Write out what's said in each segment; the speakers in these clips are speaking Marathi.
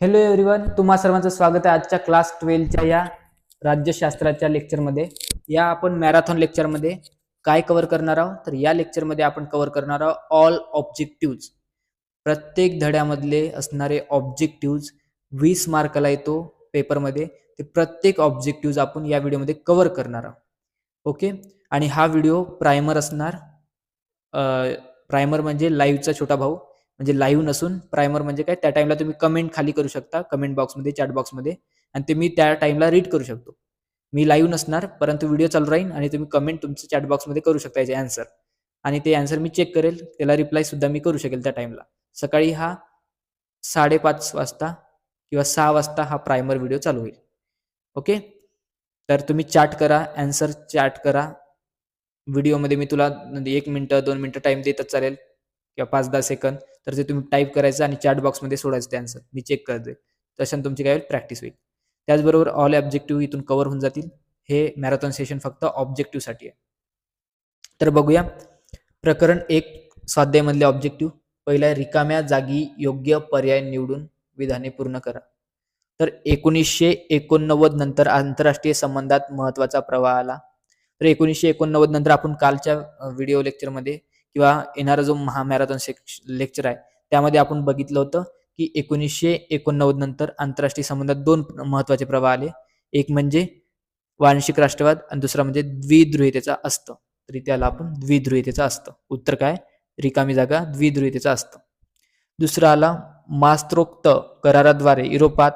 हॅलो एव्हरीवन तुम्हा सर्वांचं स्वागत आहे आजच्या क्लास ट्वेल्वच्या या राज्यशास्त्राच्या लेक्चरमध्ये या आपण मॅरेथॉन लेक्चरमध्ये काय कव्हर करणार आहोत? तर या लेक्चरमध्ये आपण कव्हर करणार आहोत ऑल ऑब्जेक्टिव्ज प्रत्येक धड्यामधले असणारे ऑब्जेक्टिव्ज वीस मार्काला येतो पेपरमध्ये ते प्रत्येक ऑब्जेक्टिव्ज आपण या व्हिडिओमध्ये कव्हर करणार आहोत. ओके आणि हा व्हिडिओ प्रायमर असणार. प्रायमर म्हणजे लाईव्हचा छोटा भाऊ. म्हणजे लाईव्ह नसून प्रायमर म्हणजे काय? त्या टाइमला तुम्ही कमेंट खाली करू शकता कमेंट बॉक्समध्ये चॅट बॉक्समध्ये आणि ते मी त्या टाइमला रीड करू शकतो. मी लाईव्ह नसणार परंतु व्हिडिओ चालू राहील आणि तुम्ही कमेंट तुमचं चॅट बॉक्समध्ये करू शकता याचे आन्सर आणि ते अँसर मी चेक करेल त्याला रिप्लाय सुद्धा मी करू शकेल त्या टाइमला सकाळी हा साडेपाच वाजता किंवा सहा वाजता हा प्रायमर व्हिडिओ चालू होईल. ओके तर तुम्ही चॅट करा अँसर चॅट करा. व्हिडिओमध्ये मी तुला म्हणजे एक मिनटं दोन मिनटं टाईम देतच चालेल. किंवा पाच दहा सेकंद तर ते तुम्ही टाईप करायचं आणि चॅट बॉक्समध्ये सोडायचं ते आन्सर मी चेक करते तशाने तुमची काय होईल प्रॅक्टिस होईल. त्याचबरोबर ऑल ऑब्जेक्टिव्ह इथून कव्हर होऊन जातील. हे मॅरेथॉन सेशन फक्त ऑब्जेक्टिव्हसाठी आहे. तर बघूया. प्रकरण एक स्वाध्यायमधले ऑब्जेक्टिव्ह पहिला रिकाम्या जागी योग्य पर्याय निवडून विधाने पूर्ण करा. तर एकोणीसशे एकोणनव्वद नंतर आंतरराष्ट्रीय संबंधात महत्त्वाचा प्रवाह आला. तर एकोणीसशे एकोणनव्वद नंतर आपण कालच्या व्हिडिओ लेक्चरमध्ये किंवा येणारा जो महामॅरेथॉन लेक्चर आहे त्यामध्ये आपण बघितलं होतं की एकोणीसशे एकोणनव्वद नंतर आंतरराष्ट्रीय संबंधात दोन महत्त्वाचे प्रवाह आले. एक म्हणजे वांशिक राष्ट्रवाद आणि दुसरा म्हणजे द्विध्रुहितेचा असतं. तरी त्याला आपण द्विध्रुहितेचा असतं. उत्तर काय? रिकामी जागा द्विध्रुवीयतेचा असतं. दुसरा आला मास्त्रोक्त कराराद्वारे युरोपात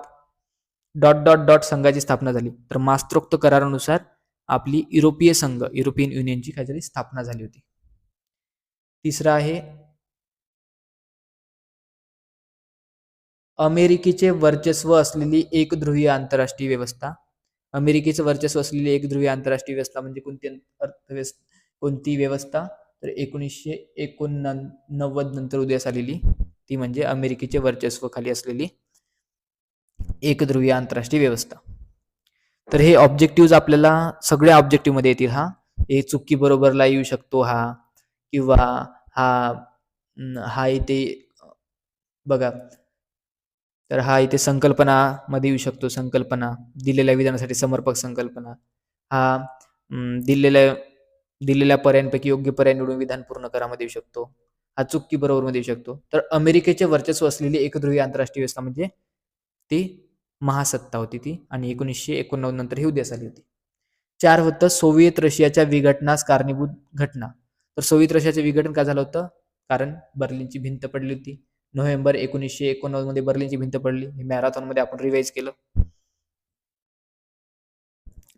डॉट डॉट डॉट संघाची स्थापना झाली. तर मास्त्रोक्त करारानुसार आपली युरोपीय संघ युरोपियन युनियनची काहीतरी स्थापना झाली होती. तिसरा आहे अमेरिकेचे वर्चस्व असलेली एकध्रुवीय आंतरराष्ट्रीय व्यवस्था. अमेरिकेचं वर्चस्व असलेली एकध्रुवीय आंतरराष्ट्रीय व्यवस्था म्हणजे कोणती? अर्थव्यवस्था कोणती व्यवस्था? तर एकोणीसशे एकोणनव्वद नंतर उदयास आलेली. ती म्हणजे अमेरिकेचे वर्चस्व खाली असलेली एकध्रुवीय आंतरराष्ट्रीय व्यवस्था. तर हे ऑब्जेक्टिव्ह आपल्याला सगळ्या ऑब्जेक्टिव्हमध्ये येतील हा. हे चुकी बरोबरला येऊ शकतो हा. किंवा हा हा इथे बघा. तर हा इथे संकल्पनामध्ये येऊ शकतो संकल्पना. दिलेल्या विधानासाठी समर्पक संकल्पना. हा दिलेल्या दिलेल्या पर्यायांपैकी योग्य पर्याय निवडून विधान पूर्ण करामध्ये येऊ शकतो. हा चुकी बरोबर मध्ये येऊ शकतो. तर अमेरिकेचे वर्चस्व असलेली एकध्रुवी आंतरराष्ट्रीय व्यवस्था म्हणजे ती महासत्ता होती ती आणि एकोणीसशे एकोणनव्वद नंतर ही उद्यास आली होती. चार होतं सोव्हिएत रशियाच्या विघटनास कारणीभूत घटना. तर सोवियत रशियाचे विघटन का झालं होतं? कारण बर्लिनची भिंत पडली होती. नोव्हेंबर एकोणीसशे एकोणनव्वदमध्ये बर्लिनची भिंत पडली. हे मॅरेथॉनमध्ये आपण रिवाइज केलं.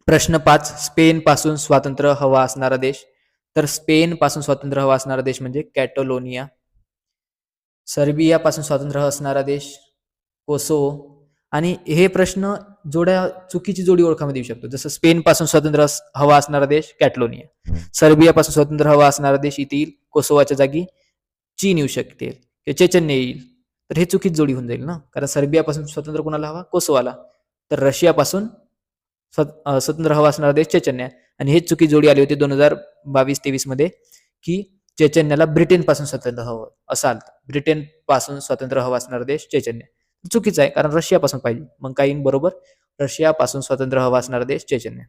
प्रश्न पाच स्पेन पासून स्वातंत्र्य हवा असणारा देश. तर स्पेन पासून स्वातंत्र्य हवा असणारा देश म्हणजे कॅटोलोनिया. सर्बिया पासून स्वातंत्र्य असणारा देश. कोसोवो आणि हे प्रश्न जोड्या चुकीची जोडी ओळखामध्ये येऊ शकतो. जसं स्पेन पासून स्वातंत्र्य हवा असणारा देश कॅटलोनिया. सर्बिया पासून स्वातंत्र्य हवा असणारा देश इथे येईल. कोसोवाच्या जागी चीन येऊ शकते चेचन्य येईल. तर हे चुकीच जोडी होऊन जाईल ना? कारण सर्बियापासून स्वतंत्र कोणाला हवा? कोसोवाला. तर रशियापासून स्वतंत्र हवा असणारा देश चेचन्या. आणि हेच चुकी जोडी आली होती दोन हजार बावीस तेवीसमध्ये की चेचन्याला ब्रिटनपासून स्वतंत्र हवं. असं आलं ब्रिटनपासून स्वतंत्र हवा असणारा देश चेचन्या. चुकीचं आहे कारण रशियापासून पाहिजे. मग काही बरोबर? रशियापासून स्वतंत्र हवा असणारा देश चेचन्या.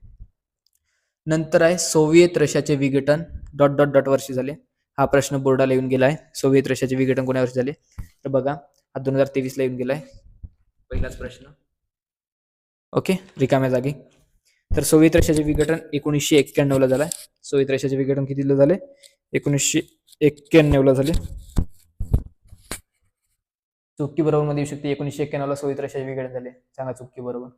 नंतर आहे सोव्हिएत रशियाचे विघटन. डॉट डॉट डॉट वर्षी झाले. हा प्रश्न बोर्डाला येऊन गेला आहे. सोव्हिएत रशियाचे विघटन कोण्या वर्षी झाले? तर बघा हा दोन हजार तेवीसला येऊन गेलाय पहिलाच प्रश्न. ओके रिकाम्या जागी. तर सोव्हिएत रशियाचे विघटन एकोणीसशे एक्क्याण्णवला झालं आहे. सोव्हिएत रशियाचे विघटन कितीला झाले? एकोणीसशे एक्क्याण्णवला झाले. चुकी बरोबर मध्ये येऊ शकते. एकोणीसशे एक्क्याण्णव ला सोव्हिएत रशियाचे विघटन झाले. सांगा चुकी बरोबर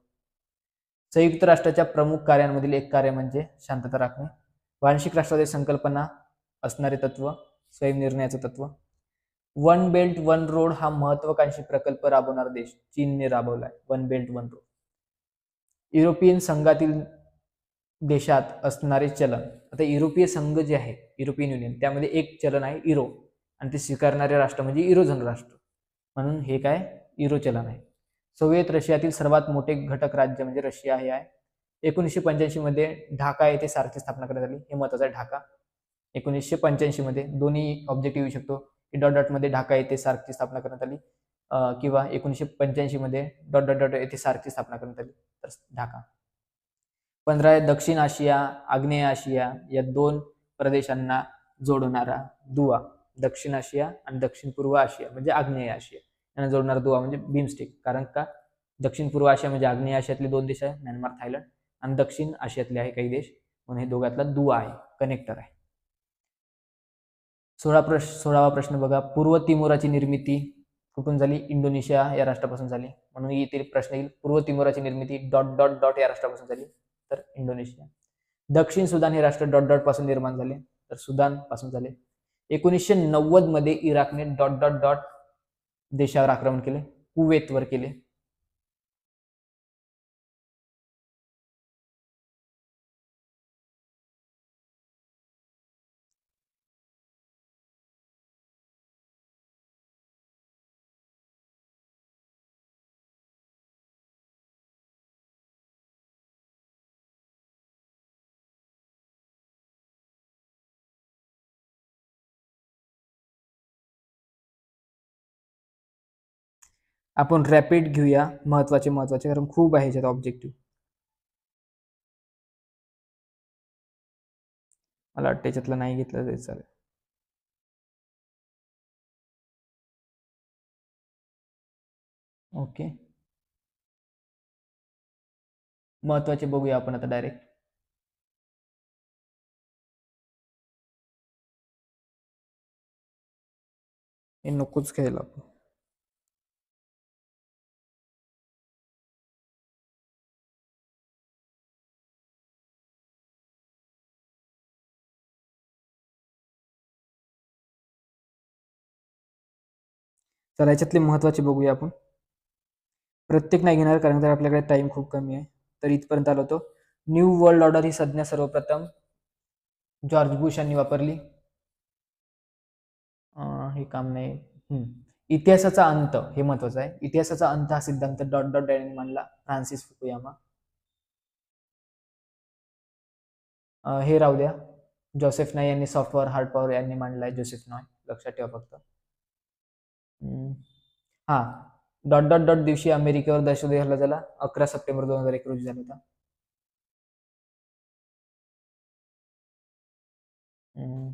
संयुक्त राष्ट्राच्या प्रमुख कार्यांमधील एक कार्य म्हणजे शांतता राखणे. वांशिक राष्ट्रातील संकल्पना असणारे तत्व स्वयंनिर्णयाचं तत्व. वन बेल्ट वन रोड हा महत्वाकांक्षी प्रकल्प राबवणारा देश. चीनने राबवलाय. One belt one road. European संघातील देशात असणारे चलन. आता युरोपीय संघ जे आहे युरोपियन युनियन त्यामध्ये एक चलन आहे युरो आणि ते स्वीकारणारे राष्ट्र म्हणजे युरोझन राष्ट्र. म्हणून हे काय? युरो चलन आहे सोव्हिएत रशियातील सर्वात मोठे घटक राज्य म्हणजे रशिया हे आहे. एकोणीसशे पंच्याऐंशी मध्ये ढाका येथे सारखी स्थापना करण्यात आली. हे महत्वाचं आहे ढाका. एकोणीसशे पंच्याऐंशी मध्ये दोन्ही ऑब्जेक्टिव्ह येऊ शकतो. की डॉट डॉटमध्ये ढाका येथे सारखी स्थापना करण्यात आली किंवा एकोणीसशे पंच्याऐंशी मध्ये डॉट डॉट डॉट येथे सार्कची स्थापना करण्यात आली. तर ढाका. पंधरा आहे दक्षिण आशिया आग्नेय आशिया या दोन प्रदेशांना जोडणारा दुवा. दक्षिण आशिया आणि दक्षिण पूर्व आशिया म्हणजे आग्नेय आशिया. यांना जोडणारा दुवा म्हणजे बीमस्टिक कारण का? दक्षिण पूर्व आशिया म्हणजे आग्नेय आशियातले दोन देश आहे म्यानमार थायलंड. आणि दक्षिण आशियातले आहे काही देश. म्हणून हे दोघातला दुवा आहे कनेक्टर आहे. सोळा प्रश्न सोळावा प्रश्न बघा. पूर्व तिमोराची निर्मिती कुठून झाली? इंडोनेशिया या राष्ट्रापासून झाली. म्हणून येथील प्रश्न येईल पूर्व तिमोराची निर्मिती डॉट डॉट डॉट या राष्ट्रापासून झाली. तर इंडोनेशिया. दक्षिण सुदान हे राष्ट्र डॉट डॉटपासून निर्माण झाले. तर सुदानपासून झाले. एकोणीसशे नव्वदमध्ये इराकने डॉट डॉट डॉट देशावर आक्रमण केले कुवेतवर केले. आपण रॅपिड घेऊया महत्त्वाचे महत्त्वाचे कारण खूप आहे ह्याच्यात ऑब्जेक्टिव्ह मला वाटतं याच्यातलं नाही घेतलं तरी चालेल. ओके. महत्त्वाचे बघूया आपण आता डायरेक्ट हे नकोच घ्यायला आपण. चला याच्यातले महत्त्वाचे बघूया आपण. प्रत्येक नाही घेणार कारण तर आपल्याकडे टाइम खूप कमी आहे. तर इथपर्यंत आलो होतो. न्यू वर्ल्ड ऑर्डर ही संज्ञा सर्वप्रथम जॉर्ज बुश यांनी वापरली. हे काम नाही. इतिहासाचा अंत हे महत्वाचं आहे. इतिहासाचा अंत हा सिद्धांत डॉट डॉट यांनी मांडला फ्रान्सिस फुकुयामा. हे राहू द्या. जोसेफ नाय यांनी सॉफ्टवेअर हार्ड पॉवर यांनी मांडलाय. जोसेफ नॉय लक्षात ठेवा फक्त. हा. डॉट डॉट डॉट दिवशी अमेरिकेवर दहशतवादी हल्ला झाला. अकरा सप्टेंबर दोन हजार एक रोजी झाला होता. हम्म.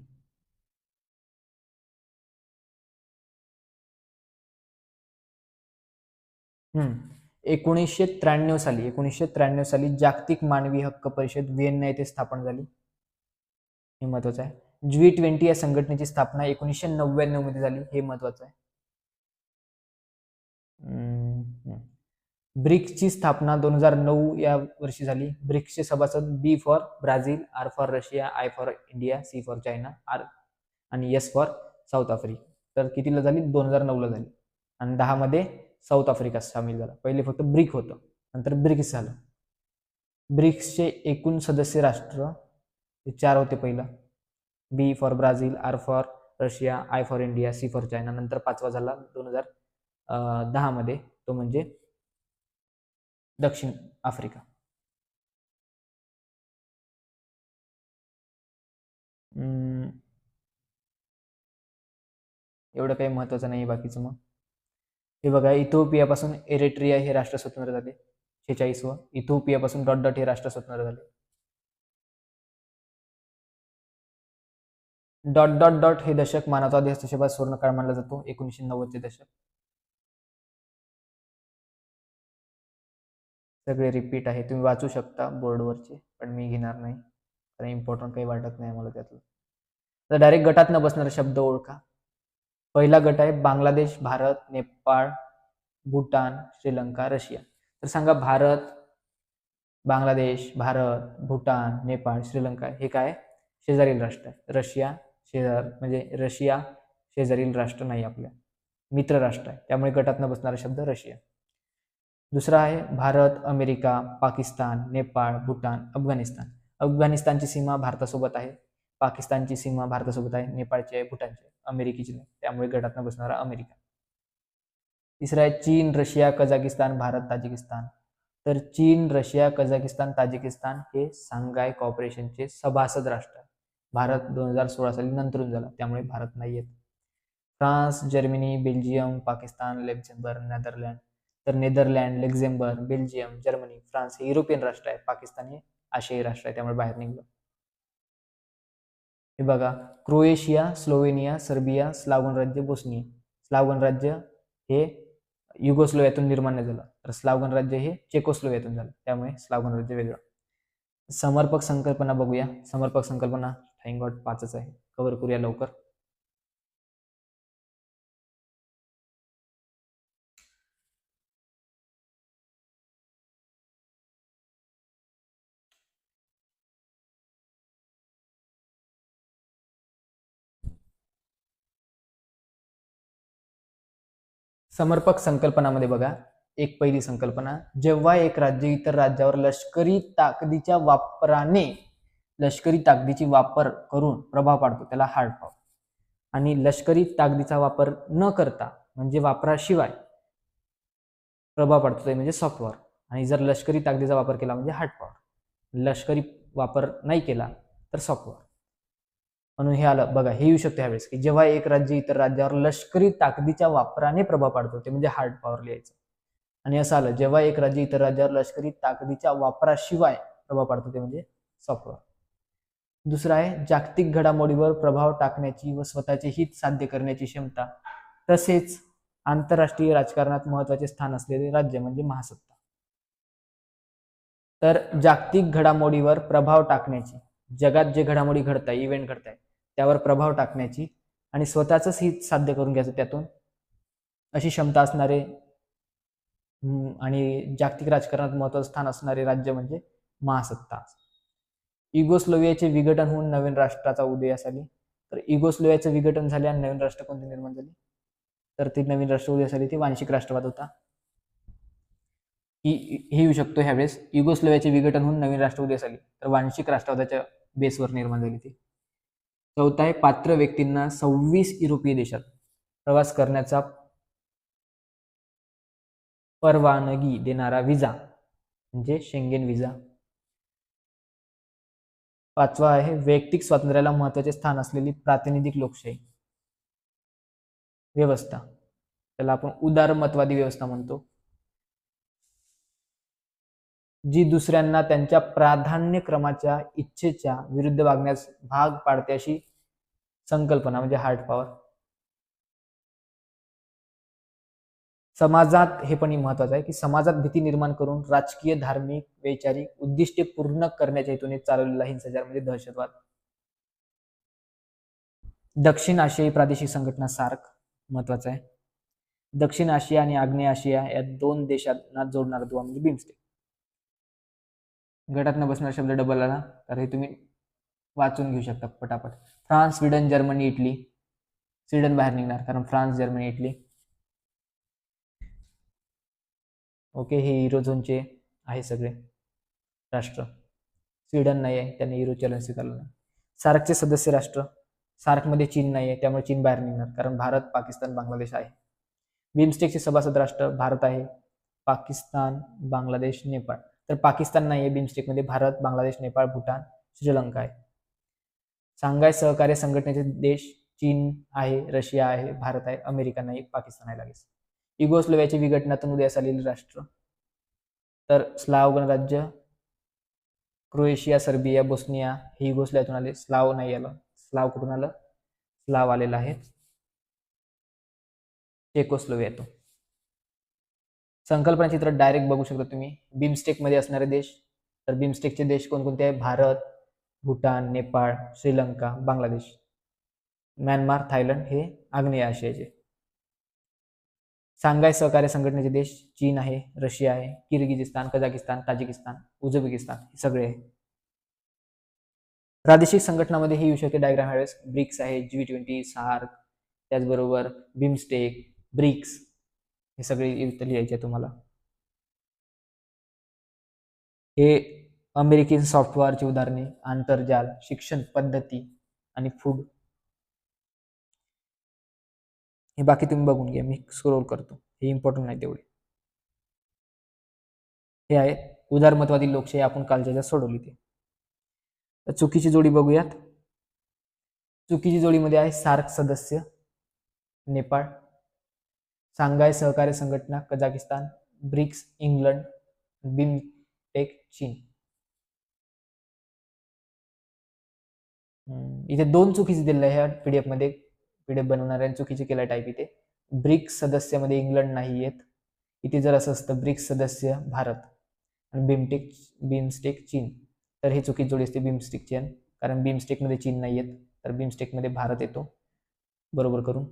हम्म. एकोणीसशे त्र्याण्णव साली एकोणीसशे त्र्याण्णव साली जागतिक मानवी हक्क परिषद व्हिएन्ना येथे स्थापन झाली. हे महत्वाचं आहे. जी ट्वेंटी या संघटनेची स्थापना एकोणीसशे नव्याण्णवमध्ये झाली. हे महत्वाचं आहे. ब्रिक्सची स्थापना दोन हजार नऊ या वर्षी झाली. ब्रिक्सचे सभासद B for Brazil R for Russia I for India C for China R आणि एस फॉर साऊथ आफ्रिका. तर कितीला झाली? दोन हजार नऊला झाली. आणि दहामध्ये साऊथ आफ्रिका सामील झाला. पहिले फक्त ब्रिक होतं. नंतर ब्रिक्स झालं. ब्रिक्सचे एकूण सदस्य राष्ट्र हे चार होते पहिलं. B for Brazil R for Russia I for India C for China. नंतर पाचवा झाला दोन हजार दहा मध्ये तो म्हणजे दक्षिण आफ्रिका. एवढं काही महत्वाचं नाही बाकीचं मग. हे बघा इथोपियापासून एरेट्रिया हे राष्ट्र स्वतंत्र झाले. व इथोपियापासून डॉट डॉट हे राष्ट्र स्वतंत्र झाले. डॉट डॉट डॉट हे दशक मानवतावादी हस्तक्षेपात सुवर्णकाळ मानला जातो. एकोणीसशे नव्वदचे दशक. सगळे रिपीट आहे. तुम्ही वाचू शकता बोर्डवरचे पण मी घेणार नाही. कारण इम्पॉर्टंट काही वाटत नाही मला त्यातलं. तर डायरेक्ट गटात न बसणारा शब्द ओळखा. पहिला गट आहे बांगलादेश भारत नेपाळ भूटान श्रीलंका रशिया. तर सांगा भारत बांगलादेश भारत भूटान नेपाळ श्रीलंका हे काय? शेजारील राष्ट्र आहे. रशिया शेजार म्हणजे रशिया शेजारील राष्ट्र नाही आपल्या. मित्र राष्ट्र आहे. त्यामुळे गटात न बसणारा शब्द रशिया. दुसरा आहे भारत अमेरिका पाकिस्तान नेपाळ भूटान अफगाणिस्तान. अफगाणिस्तानची सीमा भारतासोबत आहे. पाकिस्तानची सीमा भारतासोबत आहे. नेपाळची आहे. भूटानची आहे. अमेरिकेची नाही. त्यामुळे गटात बसणारा अमेरिका. तिसरा आहे चीन रशिया कझाकिस्तान भारत ताजिकिस्तान. तर चीन रशिया कझाकिस्तान ताजिकिस्तान हे सांघाय कॉपरेशनचे सभासद राष्ट्र भारत दोन हजार सोळा साली नंतरून झाला. त्यामुळे भारत नाही येत France Germany Belgium Pakistan Luxembourg Netherland. तर Netherland Luxembourg Belgium Germany France हे युरोपियन राष्ट्र आहे पाकिस्तान हे आशियाई राष्ट्र आहे. त्यामुळे बाहेर निघलं. हे बघा. क्रोएशिया स्लोवेनिया सर्बिया स्लावन राज्य बोस्निया. स्लावन राज्य हे युगोस्लोव्यातून निर्माण झालं. तर स्लावन राज्य हे चेकोस्लोव्यातून झालं. त्यामुळे स्लावन राज्य वेगळं. समर्पक संकल्पना बघूया. समर्पक संकल्पना थँक गॉड पाचच आहे. कव्हर करूया लवकर. समर्पक संकल्पनामध्ये बघा एक पहिली संकल्पना जेव्हा एक राज्य इतर राज्यावर लष्करी ताकदीच्या वापराने लष्करी ताकदीची वापर करून प्रभाव पाडतो त्याला हार्ड पॉवर आणि लष्करी ताकदीचा वापर न करता म्हणजे वापराशिवाय प्रभाव पाडतो ते म्हणजे सॉफ्टवेअर आणि जर लष्करी ताकदीचा वापर केला म्हणजे हार्ड पॉवर लष्करी वापर नाही केला तर सॉफ्टवेअर म्हणून हे आलं. बघा हे येऊ शकतं ह्यावेळेस की जेव्हा एक राज्य इतर राज्यावर लष्करी ताकदीच्या वापराने प्रभाव पाडतो ते म्हणजे हार्ड पॉवर लिहायचं आणि असं आलं जेव्हा एक राज्य इतर राज्यावर लष्करी ताकदीच्या वापराशिवाय प्रभाव पाडतो ते म्हणजे सॉफ्टवेअर दुसरं आहे जागतिक घडामोडीवर प्रभाव टाकण्याची व स्वतःचे हित साध्य करण्याची क्षमता तसेच आंतरराष्ट्रीय राजकारणात महत्त्वाचे स्थान असलेले राज्य म्हणजे महासत्ता. तर जागतिक घडामोडीवर प्रभाव टाकण्याची जगात जे घडामोडी घडत आहे इव्हेंट घडत आहे त्यावर प्रभाव टाकण्याची आणि स्वतःचंच हित साध्य करून घ्यायचं त्यातून अशी क्षमता असणारे आणि जागतिक राजकारणात महत्वाचं स्थान असणारे राज्य म्हणजे महासत्ता. इगोस्लोवियाचे विघटन होऊन नवीन राष्ट्राचा उदयास आली तर इगोस्लोवियाचं विघटन झाले आणि नवीन राष्ट्र कोणते निर्माण झाले? तर ती नवीन राष्ट्र उदयास आली ती वांशिक राष्ट्रवाद होता. ही हे येऊ शकतो ह्यावेळेस. इगोस्लोवियाचे विघटन होऊन नवीन राष्ट्र उदयास आली तर वांशिक राष्ट्रवादाच्या बेसवर निर्माण झाली ती. चौथा आहे पात्र व्यक्तींना सव्वीस युरोपीय देशात प्रवास करण्याचा परवानगी देणारा विजा म्हणजे शेंगेन विजा पाचवा आहे वैयक्तिक स्वातंत्र्याला महत्त्वाचे स्थान असलेली प्रातिनिधिक लोकशाही. व्यवस्था. त्याला आपण उदारमतवादी व्यवस्था म्हणतो. जी दुसऱ्यांना त्यांच्या प्राधान्यक्रमाच्या इच्छेच्या विरुद्ध वागण्यास भाग पाडते अशी संकल्पना म्हणजे हार्ट पॉवर समाजात हे पण महत्वाचं आहे की समाजात भीती निर्माण करून राजकीय धार्मिक वैचारिक उद्दिष्टे पूर्ण करण्याच्या हेतूने चालवलेला हिंसाचार म्हणजे दहशतवाद. दक्षिण आशियाई प्रादेशिक संघटना सार्क महत्वाचं आहे. दक्षिण आशिया आणि आग्नेय आशिया या दोन देशांना जोडणारा दुवा म्हणजे बिमस्टेक. गटात न बसणारा शब्द डबल आला तर हे तुम्ही वाचून घेऊ शकता पटापट. France Sweden Germany Italy. Sweden बाहेर निघणार कारण फ्रान्स जर्मनी इटली. ओके हे युरोझोनचे आहे सगळे राष्ट्र. स्वीडन नाही आहे त्यांनी युरो चलन स्वीकारलं नाही. सार्कचे सदस्य राष्ट्र. सार्कमध्ये चीन नाही आहे त्यामुळे चीन बाहेर निघणार कारण भारत पाकिस्तान बांगलादेश आहे. बिमस्टेकचे सभासद राष्ट्र भारत आहे. पाकिस्तान बांगलादेश नेपाळ. तर पाकिस्तान नाही आहे बिमस्टेकमध्ये भारत बांगलादेश नेपाळ भूटान श्रीलंका आहे. सांघाय सहकार्य संघटनेचे देश चीन आहे रशिया आहे भारत आहे अमेरिका नाही पाकिस्तान आहे लागेल युगोस्लोव्हियाच्या विघटनातून उदयास आलेले राष्ट्र. तर स्लाव गणराज्य क्रोएशिया सर्बिया बोस्निया हे युगोस्लोव्हियातून आले. स्लाव नाही आलं. स्लाव कुठून आलं? स्लाव आलेलं आहे. चेकोस्लोव्हियातून. संकल्पना चित्र डायरेक्ट बघू शकता तुम्ही. बिमस्टेकमध्ये असणारे देश. तर बिमस्टेकचे देश कोणकोणते आहे? भारत भूटान नेपाळ श्रीलंका बांगलादेश. म्यानमार थायलंड हे आग्नेय आशियाचे. सांघाय सहकार्य संघटनेचे देश चीन आहे रशिया आहे किर्गिजिस्तान कझाकिस्तान ताजिकिस्तान उझबेकिस्तान हे सगळे आहे. प्रादेशिक संघटनामध्ये हे येऊ शकते डायग्राम ह्यावेळेस ब्रिक्स आहे जी ट्वेंटी सार्क त्याचबरोबर बिमस्टेक ब्रिक्स हे सगळे इथं लिहायचे तुम्हाला. हे अमेरिकन सॉफ्टवेअरची उदाहरणे आंतरजाल शिक्षण पद्धती आणि फूड हे बाकी तुम्ही बघून घ्या मी स्क्रोल करतो. हे इम्पॉर्टंट नाही तेवढे. हे आहे उदारमतवादी लोकशाही आपण कालच्या सोडवली ते. चुकीची जोडी बघूयात. चुकीची जोडीमध्ये आहे सार्क सदस्य नेपाळ. सांघाय सहकार्य संघटना कझाकिस्तान ब्रिक्स इंग्लंड बिमटेक चीन. इथे दोन चुकीचे दिलेलं आहे ह्या पीडीएफमध्ये पीडीएफ बनवणाऱ्यांनी चुकीचे केलं टाईप इथे. ब्रिक्स सदस्यामध्ये इंग्लंड नाही येत. इथे जर असं असतं ब्रिक्स सदस्य भारत आणि बिमटेक बिमस्टेक चीन. तर हे चुकी जोडी असते बिमस्टेक चीन कारण बिमस्टेकमध्ये चीन नाही येत तर बिमस्टेकमध्ये भारत येतो. बरोबर करून.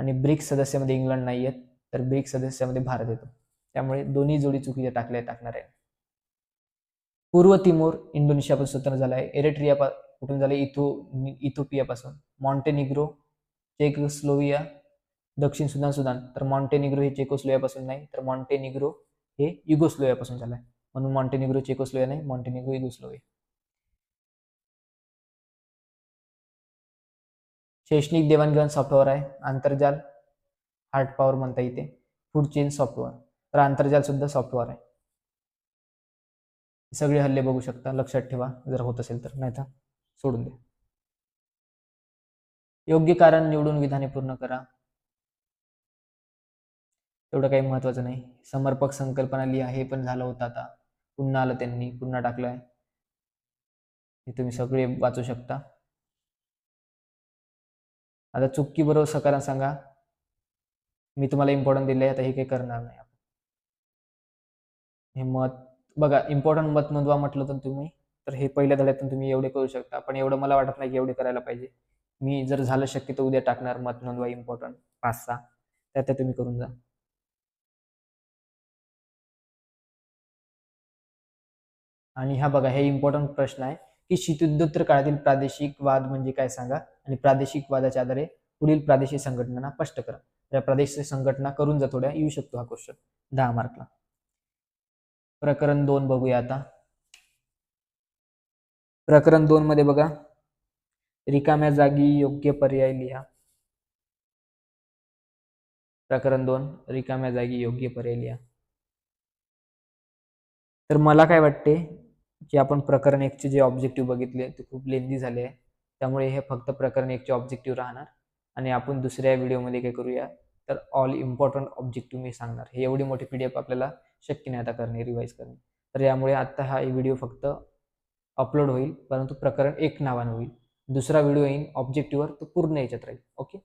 आणि ब्रिक्स सदस्यामध्ये इंग्लंड नाही येत तर ब्रिक्स सदस्यामध्ये भारत येतो. त्यामुळे दोन्ही जोडी चुकीच्या टाकल्या टाकणार आहे. पूर्व तिमोर इंडोनेशियापासून स्वतंत्र झाला आहे. एरेट्रिया कुठून झालं? इथो इथोपियापासून. मॉन्टेनिग्रो चेकोस्लोविया दक्षिण सुदान सुदान. तर मॉन्टेनिग्रो हे चेकोस्लोवियापासून नाही तर मॉन्टेनिग्रो हे युगोस्लोवियापासून झालं आहे. म्हणून मॉन्टेनिग्रो चेकोस्लोविया नाही मॉन्टेनिग्रो युगोस्लोविया शैक्षणिक देवाणघेवाण सॉफ्टवेअर आहे आंतरजाल हार्ट पॉवर म्हणता येते फूड चेन सॉफ्टवेअर तर आंतरजाल सुद्धा सॉफ्टवेअर आहे. सगळे हल्ले बघू शकता लक्षात ठेवा जर होत असेल तर नाही तर सोडून द्या. योग्य कारण निवडून विधाने पूर्ण करा. एवढं काही महत्वाचं नाही. समर्पक संकल्पना लिहा हे पण झालं होतं आता. पुन्हा आलं त्यांनी पुन्हा टाकलंय. हे तुम्ही सगळे वाचू शकता. आता चुकी बरोबर सकारात सांगा. मी तुम्हाला इम्पॉर्टंट दिले आता हे काही करणार नाही हे मत बघा इम्पॉर्टंट मत नोंदवा म्हटलं तर तुम्ही तर हे पहिल्या धड्यातून तुम्ही एवढे करू शकता. पण एवढं मला वाटत नाही की एवढे करायला पाहिजे. मी जर झालं शक्य तर उद्या टाकणार मत नोंदवा इम्पॉर्टंट पाच सहा. त्या त्या तुम्ही करून जा. आणि हा बघा हे इम्पॉर्टंट प्रश्न आहे की शीतयुद्धोत्तर काळातील प्रादेशिक वाद म्हणजे काय सांगा? आणि प्रादेशिक वादाच्या आधारे पुढील प्रादेशिक संघटनांना स्पष्ट करा. या प्रादेशिक संघटना करून जा थोड्या येऊ शकतो हा क्वेश्चन दहा मार्कला प्रकरण दोन बघूया आता. प्रकरण दोन मध्ये बघा. रिकाम्या जागी योग्य पर्याय लिहा. प्रकरण दोन रिकाम्या जागी योग्य पर्याय लिहा. तर मला काय वाटते की आपण प्रकरण एकचे जे ऑब्जेक्टिव्ह बघितले ते खूप लेंदी झाले आहे. त्यामुळे हे फक्त प्रकरण एकचे ऑब्जेक्टिव्ह राहणार. आणि आपण दुसऱ्या व्हिडिओमध्ये काय करूया? तर ऑल इम्पॉर्टंट ऑब्जेक्टिव्ह मी सांगणार. हे एवढी मोठी पी डी एफ आपल्याला शक्य नाही आता करणे रिवाईज करणे. तर यामुळे आत्ता हा व्हिडिओ फक्त अपलोड होईल परंतु प्रकरण एक नावानं होईल. दुसरा व्हिडिओ येईल ऑब्जेक्टिव्हवर तो पूर्ण याच्यात राहील. ओके